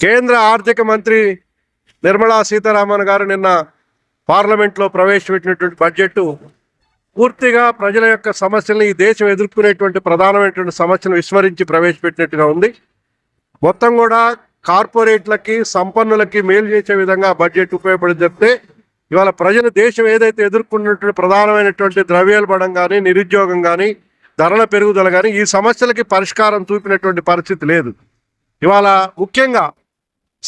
కేంద్ర ఆర్థిక మంత్రి నిర్మలా సీతారామన్ గారు నిన్న పార్లమెంట్లో ప్రవేశపెట్టినటువంటి బడ్జెట్ పూర్తిగా ప్రజల యొక్క సమస్యలను ఈ దేశం ఎదుర్కొనేటువంటి ప్రధానమైనటువంటి సమస్యను విస్మరించి ప్రవేశపెట్టినట్టుగా ఉంది. మొత్తం కూడా కార్పొరేట్లకి సంపన్నులకి మేలు చేసే విధంగా బడ్జెట్ ఉపయోగపడి చెప్తే ఇవాళ ప్రజలు దేశం ఏదైతే ఎదుర్కొన్నటువంటి ప్రధానమైనటువంటి ద్రవ్యోల్బణం కానీ నిరుద్యోగం కానీ ధరల పెరుగుదల కానీ ఈ సమస్యలకి పరిష్కారం చూపినటువంటి పరిస్థితి లేదు. ఇవాళ ముఖ్యంగా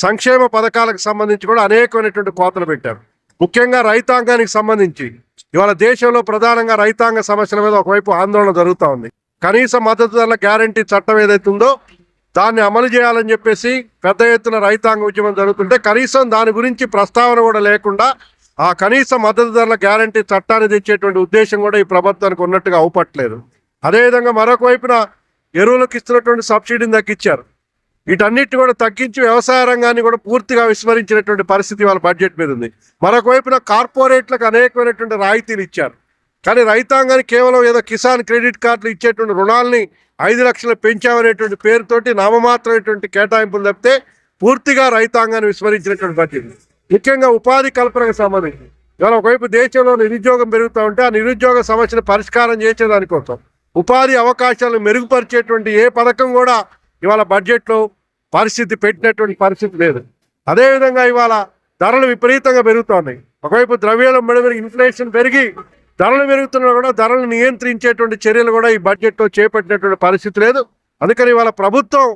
సంక్షేమ పథకాలకు సంబంధించి కూడా అనేకమైనటువంటి కోతలు పెట్టారు. ముఖ్యంగా రైతాంగానికి సంబంధించి. ఇవాళ దేశంలో ప్రధానంగా రైతాంగ సమస్యల మీద ఒకవైపు ఆందోళన జరుగుతూ ఉంది. కనీస మద్దతు ధరల గ్యారంటీ చట్టం ఏదైతే ఉందో దాన్ని అమలు చేయాలని చెప్పేసి పెద్ద ఎత్తున రైతాంగ ఉద్యమం జరుగుతుంటే కనీసం దాని గురించి ప్రస్తావన కూడా లేకుండా ఆ కనీస మద్దతు ధరల గ్యారంటీ చట్టాన్ని తెచ్చేటువంటి ఉద్దేశం కూడా ఈ ప్రభుత్వానికి ఉన్నట్టుగా అవుపట్లేదు అదేవిధంగా మరొక వైపున ఎరువులకు ఇస్తున్నటువంటి సబ్సిడీని తగ్గించారు వీటన్నిటి కూడా తగ్గించి వ్యవసాయ రంగాన్ని కూడా పూర్తిగా విస్మరించినటువంటి పరిస్థితి వాళ్ళ బడ్జెట్ మీద ఉంది. మరొక వైపున కార్పొరేట్లకు అనేకమైనటువంటి రాయితీలు ఇచ్చారు. కానీ రైతాంగానికి కేవలం ఏదో కిసాన్ క్రెడిట్ కార్డులు ఇచ్చేటువంటి రుణాలని ఐదు లక్షలు పెంచామనేటువంటి పేరుతోటి నామమాత్రమైనటువంటి కేటాయింపులు తప్పితే పూర్తిగా రైతాంగాన్ని విస్మరించినటువంటి బడ్జెట్ ముఖ్యంగా ఉపాధి కల్పనకు సంబంధించి. ఇవాళ ఒకవైపు దేశంలో నిరుద్యోగం పెరుగుతూ ఉంటే ఆ నిరుద్యోగ సమస్యను పరిష్కారం చేసేదానికోసం. ఉపాధి అవకాశాలను మెరుగుపరిచేటువంటి ఏ పథకం కూడా ఇవాళ బడ్జెట్లో పరిస్థితి పెట్టినటువంటి పరిస్థితి లేదు. అదేవిధంగా ఇవాళ ధరలు విపరీతంగా పెరుగుతున్నాయి. ఒకవైపు ద్రవ్యాల పెరిగి ఇన్ఫ్లేషన్ పెరిగి ధరలు పెరుగుతున్నా కూడా ధరలు నియంత్రించేటువంటి చర్యలు కూడా ఈ బడ్జెట్లో చేపట్టినటువంటి పరిస్థితి లేదు. అందుకని ఇవాళ ప్రభుత్వం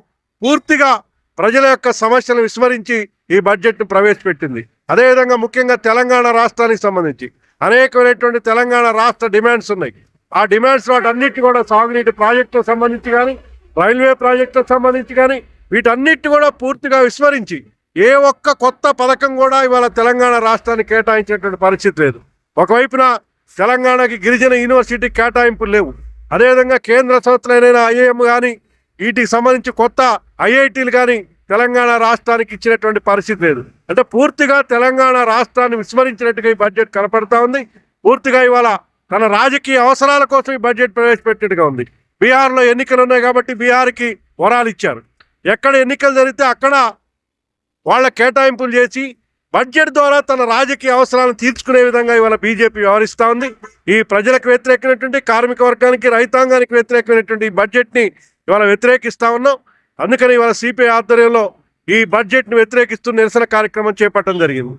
పూర్తిగా ప్రజల యొక్క సమస్యలు విస్మరించి ఈ బడ్జెట్ను ప్రవేశపెట్టింది. అదేవిధంగా ముఖ్యంగా తెలంగాణ రాష్ట్రానికి సంబంధించి అనేకమైనటువంటి తెలంగాణ రాష్ట్ర డిమాండ్స్ ఉన్నాయి. ఆ డిమాండ్స్ వాటన్నిటి కూడా సాగునీటి ప్రాజెక్టులకు సంబంధించి కానీ రైల్వే ప్రాజెక్టులకు సంబంధించి కానీ వీటన్నిటి కూడా పూర్తిగా విస్మరించి ఏ ఒక్క కొత్త పథకం కూడా ఇవాళ తెలంగాణ రాష్ట్రానికి కేటాయించినటువంటి పరిస్థితి లేదు. ఒకవైపున తెలంగాణకి గిరిజన యూనివర్సిటీ కేటాయింపులు లేవు. అదేవిధంగా కేంద్ర సంస్థలైన ఐఏఎం కానీ వీటికి సంబంధించి కొత్త ఐఐటీలు కానీ తెలంగాణ రాష్ట్రానికి ఇచ్చినటువంటి పరిస్థితి లేదు. అంటే పూర్తిగా తెలంగాణ రాష్ట్రాన్ని విస్మరించినట్టుగా ఈ బడ్జెట్ కనపడతా ఉంది. పూర్తిగా ఇవాళ తన రాజకీయ అవసరాల కోసం ఈ బడ్జెట్ ప్రవేశపెట్టినట్టుగా ఉంది. బీహార్లో ఎన్నికలు ఉన్నాయి కాబట్టి బీహార్కి వరాలు ఇచ్చారు. ఎక్కడ ఎన్నికలు జరిగితే అక్కడ వాళ్ళ కేటాయింపులు చేసి బడ్జెట్ ద్వారా తన రాజకీయ అవసరాలను తీర్చుకునే విధంగా ఇవాళ బీజేపీ వ్యవహరిస్తూ ఉంది. ఈ ప్రజలకు వ్యతిరేకమైనటువంటి కార్మిక వర్గానికి రైతాంగానికి వ్యతిరేకమైనటువంటి ఈ బడ్జెట్ని ఇవాళ వ్యతిరేకిస్తూ ఉన్నాం. అందుకని ఇవాళ సిపిఐ ఆధ్వర్యంలో ఈ బడ్జెట్ను వ్యతిరేకిస్తూ నిరసన కార్యక్రమం చేపట్టడం జరిగింది.